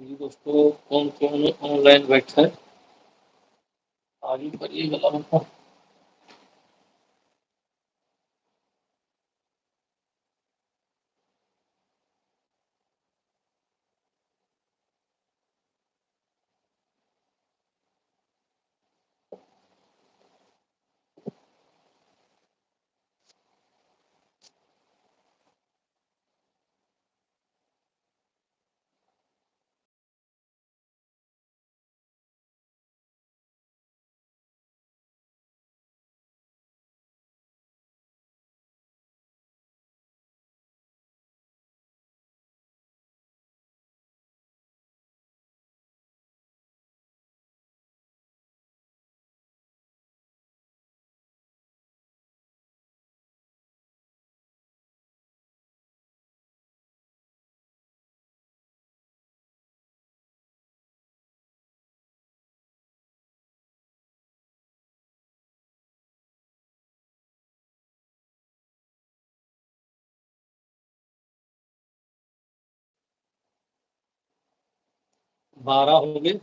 जी दोस्तों कौन कौन ऑनलाइन बैठा है आगे करिए गला 12 ਹੋ ਗਏ।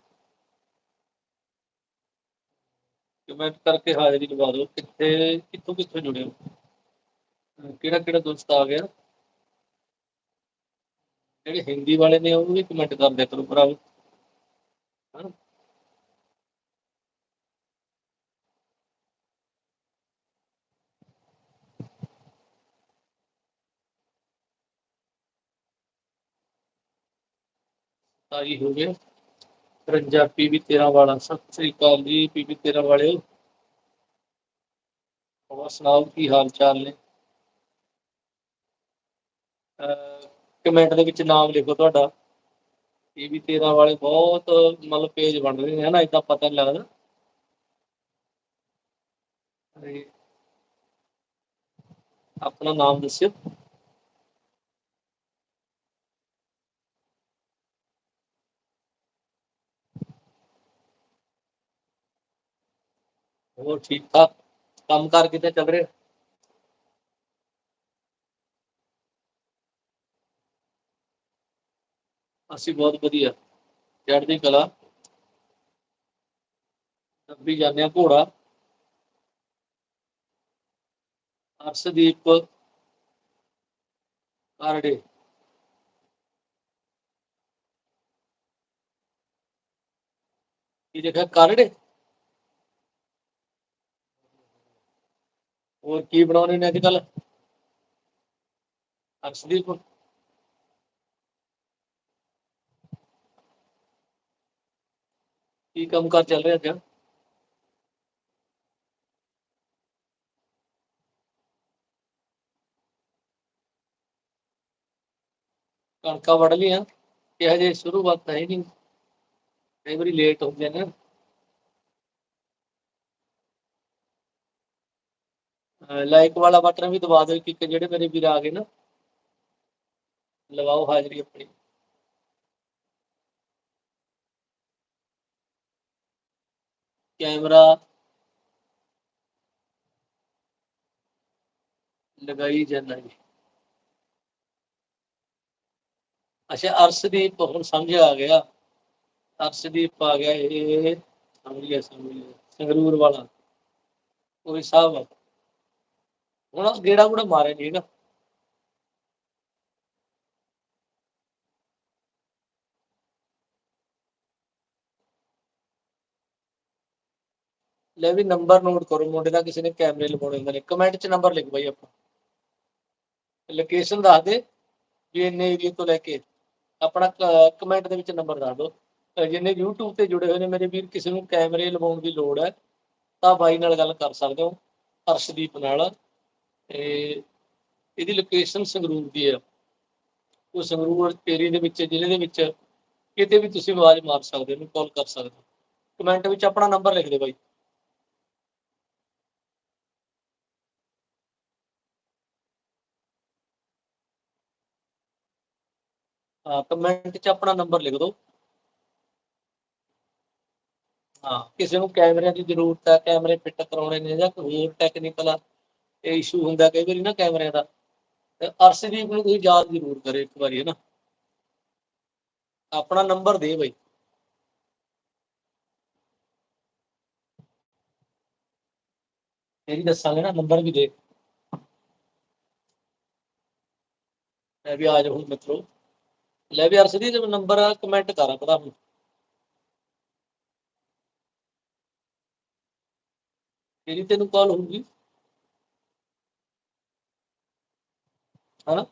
ਕਮੈਂਟ ਕਰਕੇ ਹਾਜ਼ਰੀ ਲਵਾ ਦਿਓ। ਕਿੱਥੇ, ਕਿੱਥੋਂ ਕਿੱਥੋਂ ਜੁੜੇ ਹੋ? ਕਿਹੜਾ ਕਿਹੜਾ ਦੋਸਤ ਆ ਗਿਆ? ਜਿਹੜੇ ਹਿੰਦੀ ਵਾਲੇ ਨੇ ਉਹ ਵੀ ਕਮੈਂਟ ਕਰਦੇ ਕਰੋ ਭਰਾਵੋ। ਹਾਂ ਤਾਜੀ ਹੋ ਗਏ। ਰੰਜਾ ਪੀਵੀ 13 ਵਾਲਾ। ਸਤਿ ਸ੍ਰੀ ਅਕਾਲ ਜੀ ਪੀਵੀ 13 ਵਾਲਿਓ। ਹੋਰ ਸੁਣਾਓ, ਕੀ ਹਾਲ ਚਾਲ ਨੇ? ਕਮੈਂਟ ਦੇ ਵਿੱਚ ਨਾਮ ਲਿਖੋ ਤੁਹਾਡਾ। ਪੀਵੀ 13 ਵਾਲੇ ਬਹੁਤ ਮਤਲਬ ਪੇਜ ਬਣ ਰਹੇ ਨੇ, ਹਨਾ ਇਦਾਂ ਪਤਾ ਨਹੀਂ ਲੱਗਦਾ। ਆਪਣਾ ਨਾਮ ਦੱਸਿਓ। ਹੋਰ ਠੀਕ ਠਾਕ ਕੰਮ ਕਾਰ ਕਿਤੇ ਚੱਲ ਰਿਹਾ ਅਸੀਂ ਬਹੁਤ ਵਧੀਆ ਚੜ੍ਹਦੀ ਕਲਾ ਦੱਬੀ ਜਾਂਦੇ ਆ ਘੋੜਾ ਅਰਸ਼ਦੀਪ ਕਾਰੜੇ ਕੀ ਲਿਖਿਆ ਕਾਰੜੇ ਹੋਰ ਕੀ ਬਣਾਉਣੇ ਨੇ ਅੱਜ ਕੱਲ ਅਰਸ਼ਦੀਪ ਕੀ ਕੰਮ ਕਾਰ ਚੱਲ ਰਿਹਾ ਅੱਜ? ਕਣਕਾਂ ਵੜ ਲਈਆਂ ਕਿ ਹਜੇ ਸ਼ੁਰੂਆਤ ਤਾਂ ਹੈ ਨਹੀਂ। ਕਈ ਵਾਰੀ ਲੇਟ ਹੋ ਜਾਂਦੇ ਨੇ। ਲਾਈਕ ਵਾਲਾ ਬਟਨ ਵੀ ਦਬਾ ਦਿਓ ਕਿ ਜਿਹੜੇ ਮੇਰੇ ਵੀਰ ਆ ਗਏ ਨਾ। ਲਵਾਓ ਹਾਜ਼ਰੀ ਆਪਣੀ। ਕੈਮਰਾ ਲਗਾਈ ਜਾਂਦਾ ਜੀ। ਅੱਛਾ, ਅਰਸ਼ਦੀਪ ਹੁਣ ਸਮਝ ਆ ਗਿਆ। ਅਰਸ਼ਦੀਪ ਆ ਗਿਆ ਇਹ ਸਮਝ ਗਿਆ ਸਮਝ ਗਿਆ। ਸੰਗਰੂਰ ਵਾਲਾ। ਕੋਈ ਸਾਹਿਬ ਹੁਣ ਗੇੜਾ ਗੂੜਾ ਮਾਰਿਆ ਨਹੀਂ ਨਾ ਲੈ ਵੀ ਨੰਬਰ ਨੋਟ ਕਰੋ ਮੁੰਡੇ ਦਾ, ਕਿਸੇ ਨੇ ਕੈਮਰੇ ਲਗਾਉਣੇ ਹੁੰਦੇ ਨੇ। ਕਮੈਂਟ 'ਚ ਨੰਬਰ ਲਿਖ ਬਾਈ ਆਪਾਂ। ਲੋਕੇਸ਼ਨ ਦੱਸ ਦੇ ਵੀ ਇੰਨੇ ਏਰੀਆ ਤੋਂ ਲੈ ਕੇ ਆਪਣਾ ਕਮੈਂਟ ਦੇ ਵਿੱਚ ਨੰਬਰ ਦੱਸ ਦਿਓ ਜਿੰਨੇ YouTube ਤੇ ਜੁੜੇ ਹੋਏ ਨੇ, ਮੇਰੇ ਵੀਰ, ਕਿਸੇ ਨੂੰ ਕੈਮਰੇ ਲਵਾਉਣ ਦੀ ਲੋੜ ਹੈ, ਤਾਂ ਬਾਈ ਨਾਲ ਗੱਲ ਕਰ ਸਕਦੇ ਹੋ, ਅਰਸ਼ਦੀਪ ਨਾਲ। ਤੇ ਇਹਦੀ ਲੋਕੇਸ਼ਨ ਸੰਗਰੂਰ ਦੀ ਹੈ ਉਹ ਸੰਗਰੂਰ ਏਰੀਆ ਦੇ ਵਿੱਚ, ਜ਼ਿਲ੍ਹੇ ਦੇ ਵਿੱਚ ਕਿਤੇ ਵੀ ਤੁਸੀਂ ਆਵਾਜ਼ ਮਾਰ ਸਕਦੇ ਹੋ ਕਾਲ ਕਰ ਸਕਦੇ ਹੋ। ਕਮੈਂਟ ਵਿੱਚ ਆਪਣਾ ਨੰਬਰ ਲਿਖ ਦਿਓ ਬਾਈ। ਹਾਂ ਕਮੈਂਟ 'ਚ ਆਪਣਾ ਨੰਬਰ ਲਿਖ ਦਿਓ। ਹਾਂ, ਕਿਸੇ ਨੂੰ ਕੈਮਰਿਆਂ ਦੀ ਜ਼ਰੂਰਤ ਹੈ ਕੈਮਰੇ ਫਿੱਟ ਕਰਾਉਣੇ ਨੇ ਜਾਂ ਕੋਈ ਹੋਰ ਟੈਕਨੀਕਲ ਇਹ ਇਸ਼ੂ ਹੁੰਦਾ ਕਈ ਵਾਰੀ ਨਾ ਕੈਮਰਿਆਂ ਦਾ। ਤੇ ਅਰਸ਼ਦੀਪ ਨੂੰ ਤੁਸੀਂ ਯਾਦ ਜ਼ਰੂਰ ਕਰਿਓ ਇੱਕ ਵਾਰੀ ਹੈ ਨਾ ਆਪਣਾ ਨੰਬਰ ਦੇ ਬਈ। ਤੇਰੀ ਦੱਸਾਂਗੇ ਨਾ ਨੰਬਰ ਵੀ ਦੇ। ਲੈ ਵੀ ਆ ਜਾਓ ਮਿੱਤਰੋ। ਲੈ ਵੀ ਅਰਸ਼ਦੀਪ ਜੀ ਨੰਬਰ ਕਮੈਂਟ ਕਰਾਂ ਪਤਾ ਹੁਣ। ਤੇਰੀ ਤੈਨੂੰ ਕਾਲ ਹੋਊਗੀ। ਹਾਂ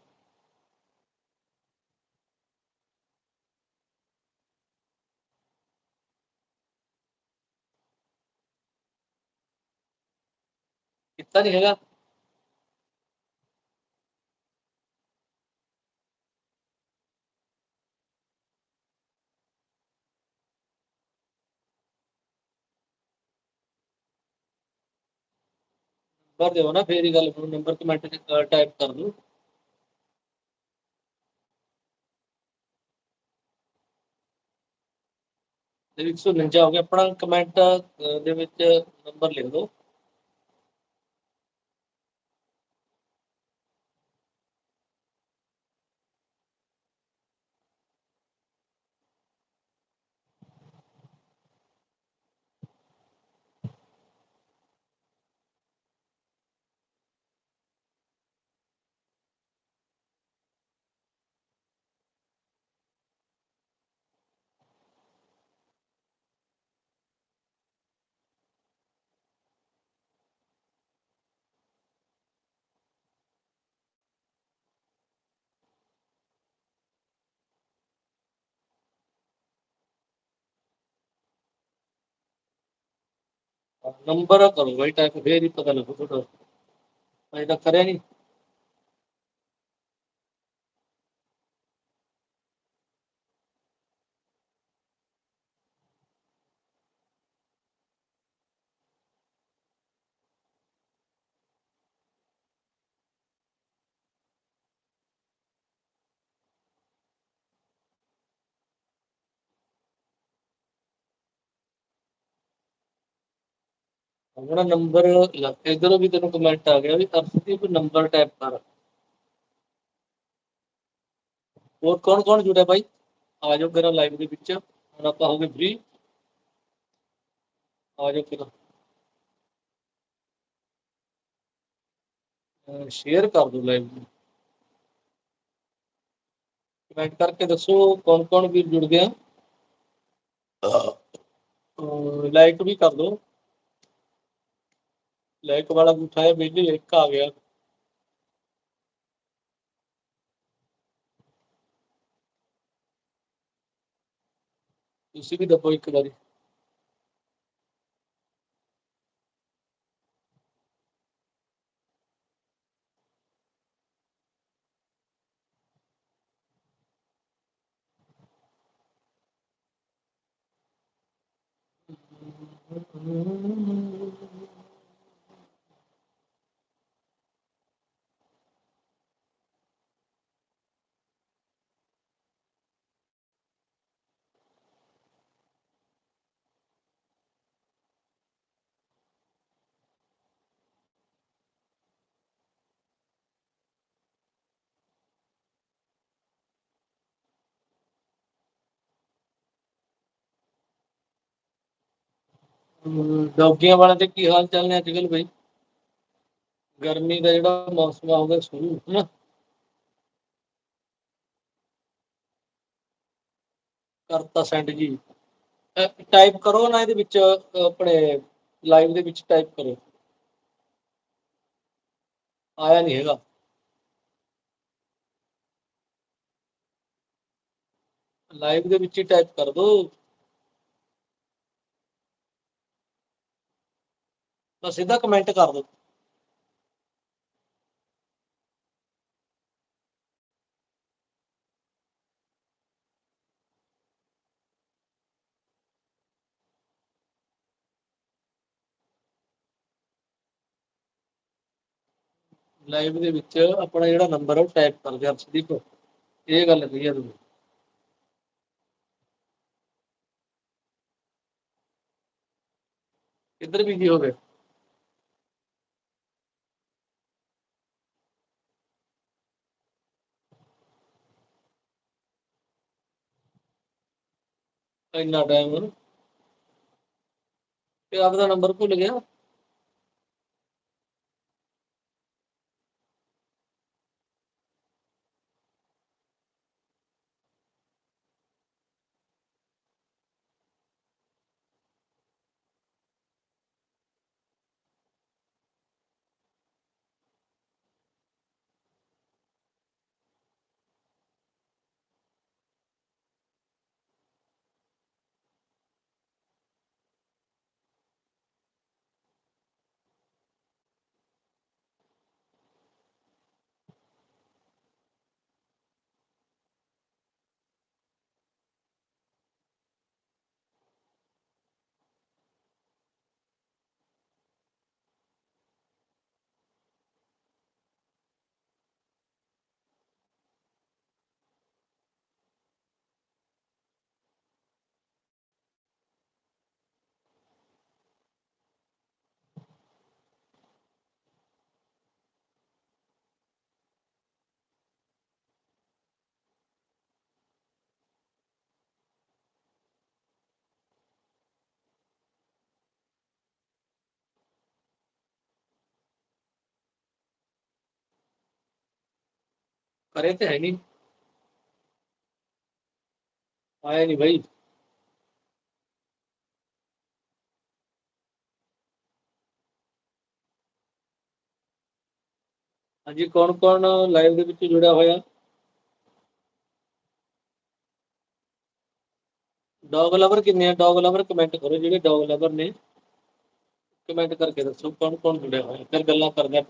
ਕੀਤਾ ਨਹੀਂ ਹੈਗਾ ਕਰ ਦਿਓ ਨਾ ਫੇਰ ਹੀ ਗੱਲ ਨੂੰ ਨੰਬਰ ਕਮੈਂਟ ਚ ਟਾਈਪ ਕਰ ਦਿਓ ਤੇ 149 ਹੋ ਗਿਆ। ਆਪਣਾ ਕਮੈਂਟ ਦੇ ਵਿੱਚ ਨੰਬਰ ਲਿਖ ਦਿਓ। ਨੰਬਰ ਕਰੋ ਬਈ ਟਾਈਪ ਫੇਰ ਹੀ ਪਤਾ ਲੱਗੂ ਤੁਹਾਡਾ। ਅਜੇ ਤੱਕ ਕਰਿਆ ਨਹੀਂ ਆਪਣਾ ਨੰਬਰ ਇਧਰੋਂ ਵੀ ਤੈਨੂੰ ਕਮੈਂਟ ਆ ਗਿਆ ਵੀ ਅਰਸ਼ਦੀਪ ਨੰਬਰ ਟਾਈਪ ਕਰ। ਹੋਰ ਕੌਣ ਕੌਣ ਜੁੜਿਆ ਬਾਈ? ਆ ਜਾਓ ਮੇਰਾ ਲਾਈਵ ਦੇ ਵਿੱਚ। ਹੁਣ ਆਪਾਂ ਹੋ ਗਏ ਫ੍ਰੀ ਆ ਜਾਓ ਕਿਰਾ ਸ਼ੇਅਰ ਕਰ ਦਿਓ ਲਾਈਵ ਨੂੰ। ਕਮੈਂਟ ਕਰਕੇ ਦੱਸੋ ਕੌਣ ਕੌਣ ਵੀ ਜੁੜ ਗਿਆ। ਲਾਈਕ ਵੀ ਕਰ ਦਿਓ ਲਾਈਕ ਵਾਲਾ ਉਠਾਇਆ ਬਿਜਲੀ ਇੱਕ ਆ ਗਿਆ। ਤੁਸੀਂ ਵੀ ਦੱਬੋ ਇੱਕ ਵਾਰੀ। ਡੌਗੀਆਂ ਵਾਲਿਆਂ ਤੇ ਕੀ ਹਾਲ ਚਾਲ ਨੇ ਅੱਜ ਕੱਲ ਬਈ? ਗਰਮੀ ਦਾ ਜਿਹੜਾ ਮੌਸਮ ਆ ਗਿਆ ਸ਼ੁਰੂ ਹਨਾ? ਕਰਤਾ ਸੈਂਡ ਜੀ। ਟਾਈਪ ਕਰੋ ਨਾ ਇਹਦੇ ਵਿੱਚ, ਆਪਣੇ ਲਾਈਵ ਦੇ ਵਿੱਚ ਟਾਈਪ ਕਰੋ। ਆਇਆ ਨਹੀਂ ਹੈਗਾ। ਲਾਈਵ ਦੇ ਵਿੱਚ ਹੀ ਟਾਈਪ ਕਰ ਦੋ। ਬਸ ਸਿੱਧਾ ਕਮੈਂਟ ਕਰ ਦੋ ਲਾਈਵ ਦੇ ਵਿੱਚ ਆਪਣਾ ਜਿਹੜਾ ਨੰਬਰ ਹੈ ਉਹ ਟਾਈਪ ਕਰ ਦਿਓ ਅਰਸ਼ਦੀਪ ਇਹ ਗੱਲ ਕਹੀ ਆ ਤੁਸੀਂ। ਕਿੱਧਰ ਵੀ ਕੀ ਹੋ ਗਿਆ ਇੰਨਾ ਟਾਈਮ ਤੇ ਆਪਦਾ ਨੰਬਰ ਭੁੱਲ ਗਿਆ। ਕਰੇ ਤੇ ਹੈ ਨਹੀਂ ਆਇਆ ਨਹੀਂ ਭਾਈ ਹਾਂਜੀ ਕੌਣ ਕੌਣ ਲਾਈਵ ਦੇ ਵਿੱਚ ਜੁੜਿਆ ਹੋਇਆ ਡੌਗ ਲਵਰ ਕਿੰਨੇ ਆ ਡੌਗ ਲਵਰ ਕਮੈਂਟ ਕਰੋ ਜਿਹੜੇ ਡੌਗ ਲਵਰ ਨੇ ਕਮੈਂਟ ਕਰਕੇ ਦੱਸੋ ਕੌਣ ਕੌਣ ਜੁੜਿਆ ਹੋਇਆ ਫਿਰ ਗੱਲਾਂ ਕਰਦੇ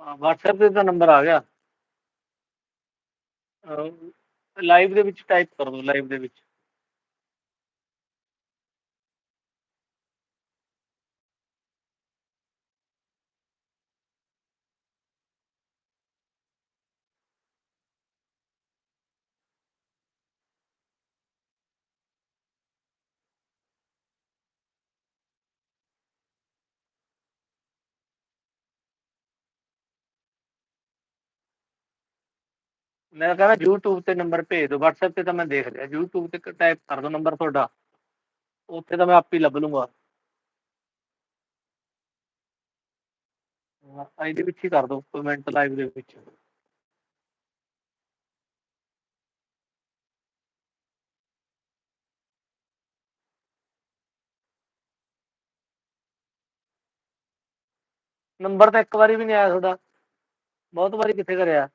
WhatsApp ਤੇ ਤਾਂ ਨੰਬਰ ਆ ਗਿਆ। ਲਾਈਵ ਦੇ ਵਿੱਚ ਟਾਈਪ ਕਰ ਦਿਓ ਲਾਈਵ ਦੇ ਵਿੱਚ। ਮੈਂ ਕਹਿੰਦਾ YouTube ਤੇ ਨੰਬਰ ਭੇਜ ਦਿਓ, WhatsApp ਤੇ ਤਾਂ ਮੈਂ ਦੇਖ ਲਿਆ, YouTube ਤੇ ਟਾਈਪ ਕਰ ਦਿਓ ਨੰਬਰ ਤੁਹਾਡਾ, ਉੱਥੇ ਤਾਂ ਮੈਂ ਆਪ ਹੀ ਲੱਭ ਲੂੰਗਾ। ਆਈ ਦੇ ਵਿੱਚ ਹੀ ਕਰ ਦਿਓ ਕਮੈਂਟ ਲਾਈਵ ਦੇ ਵਿੱਚ। ਨੰਬਰ ਤਾਂ ਇੱਕ ਵਾਰੀ ਵੀ ਨਹੀਂ ਆਇਆ ਤੁਹਾਡਾ, ਬਹੁਤ ਵਾਰੀ ਕਿੱਥੇ ਕਰਿਆ?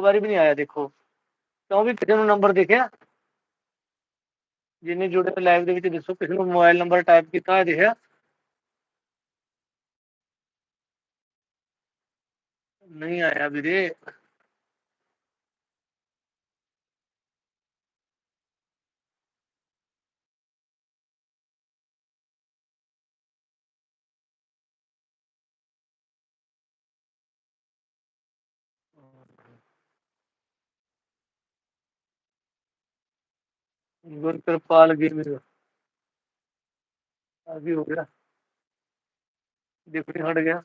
ਇੱਕ ਵਾਰੀ ਵੀ ਨਹੀਂ ਆਇਆ ਦੇਖੋ ਕਿਉਂ ਵੀ ਕਿਸੇ ਨੂੰ ਨੰਬਰ ਦੇਖਿਆ ਜਿੰਨੇ ਜੁੜੇ ਲਾਈਵ ਦੇ ਵਿੱਚ ਦੱਸੋ ਕਿਸੇ ਨੂੰ ਮੋਬਾਈਲ ਨੰਬਰ ਟਾਈਪ ਕੀਤਾ ਹੋਇਆ ਦੇਖਿਆ ਨਹੀਂ ਆਇਆ ਵੀਰੇ ਗੁਰਕਿਰਪਾਲ ਜੀ ਮੇਰੇ। ਆ ਵੀ ਹੋ ਗਿਆ। ਦੇਖੋ ਹਟ ਗਿਆ।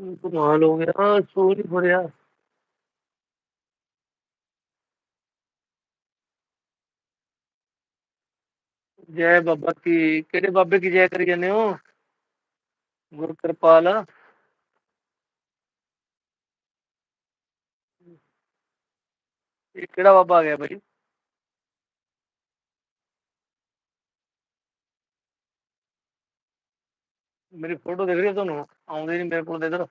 कमाल हो गया। हाँ, सॉरी फॉर यार। जय बाबा की, केड़े बाबे की जय करी जाने हो? गुरु कृपाल। केड़ा बाबा आ गया भाई? मेरी फ़ोटो देख रही है तुम? तो ਆਉਂਦੇ ਨਹੀਂ ਮੇਰੇ ਕੋਲ ਇਧਰ।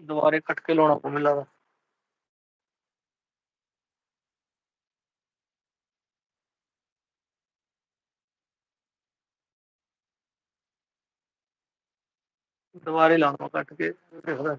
ਦੁਬਾਰੇ ਕੱਟ ਕੇ ਲਾਉਣਾ ਪਊ ਮੈਨੂੰ ਲੱਗਦਾ। ਦੁਬਾਰੇ ਲਾਉਣਾ ਕੱਟ ਕੇ ਦੇਖਦਾ